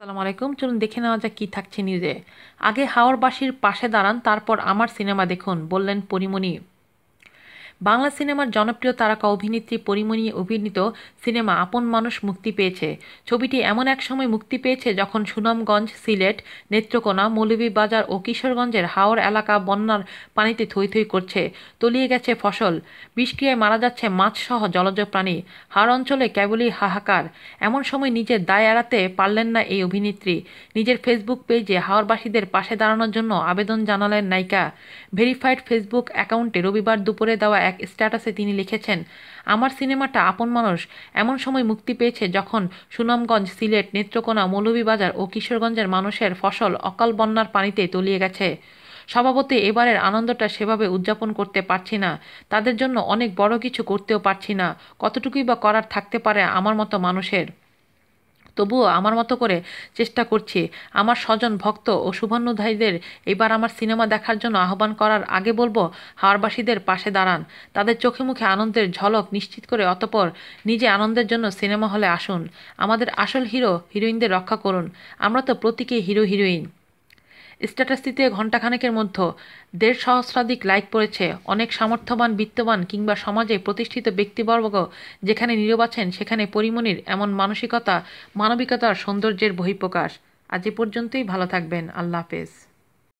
আসসালামু আলাইকুম। চলুন দেখে নেওয়া যাক কী থাকছে নিউজে আগে হাওরবাসীর পাশে দাঁড়ান, তারপর আমার সিনেমা দেখুন, বললেন পরিমণি। বাংলা সিনেমার জনপ্রিয় তারকা অভিনেত্রী পরিমণি অভিনীত সিনেমা আপন মানুষ মুক্তি পেয়েছে। ছবিটি এমন এক সময় মুক্তি পেয়েছে যখন সুনামগঞ্জ সিলেট, নেত্রকোনা, মৌলভীবাজার ও কিশোরগঞ্জের হাওর এলাকা বন্যার পানিতে থই থই করছে, তলিয়ে গেছে ফসল। বিষক্রিয়ায় মারা যাচ্ছে মাছসহ জলজ প্রাণী। হাওড় অঞ্চলে কেবলই হাহাকার। এমন সময় নিজের দায় এড়াতে পারলেন না এই অভিনেত্রী। নিজের ফেসবুক পেজে হাওড়বাসীদের পাশে দাঁড়ানোর জন্য আবেদন জানালেন নায়িকা। ভেরিফাইড ফেসবুক অ্যাকাউন্টে রবিবার দুপুরে দেওয়া এক স্ট্যাটাসে তিনি লিখেছেন, আমার সিনেমাটা আপন মানুষ। এমন সময় মুক্তি পেয়েছে যখন সুনামগঞ্জ সিলেট নেত্রকোনা মৌলভীবাজার ও কিশোরগঞ্জের মানুষের ফসল অকাল বন্যার পানিতে তলিয়ে গেছে। স্বভাবতে এবারের আনন্দটা সেভাবে উদযাপন করতে পারছি না। তাদের জন্য অনেক বড় কিছু করতেও পারছি না। কতটুকুই বা করার থাকতে পারে আমার মতো মানুষের? তবুও আমার মতো করে চেষ্টা করছি। আমার স্বজন ভক্ত ও সুবর্ণধায়ীদের এবার আমার সিনেমা দেখার জন্য আহ্বান করার আগে বলব হাওড়বাসীদের পাশে দাঁড়ান। তাদের চোখে মুখে আনন্দের ঝলক নিশ্চিত করে অতপর নিজে আনন্দের জন্য সিনেমা হলে আসুন। আমাদের আসল হিরো, হিরোইনদের রক্ষা করুন। আমরা তো প্রতীকে হিরো, হিরোইন। স্ট্যাটাসটিতে ঘণ্টাখানেকের মধ্যে দেড় সহস্রাধিক লাইক পড়েছে। অনেক সামর্থ্যবান, বিত্তবান কিংবা সমাজে প্রতিষ্ঠিত ব্যক্তিবর্গ যেখানে নীরব আছেন সেখানে পরিমণির এমন মানসিকতা, মানবিকতার সৌন্দর্যের বহিঃপ্রকাশ। আজ এ পর্যন্তই, ভালো থাকবেন। আল্লাহ হাফেজ।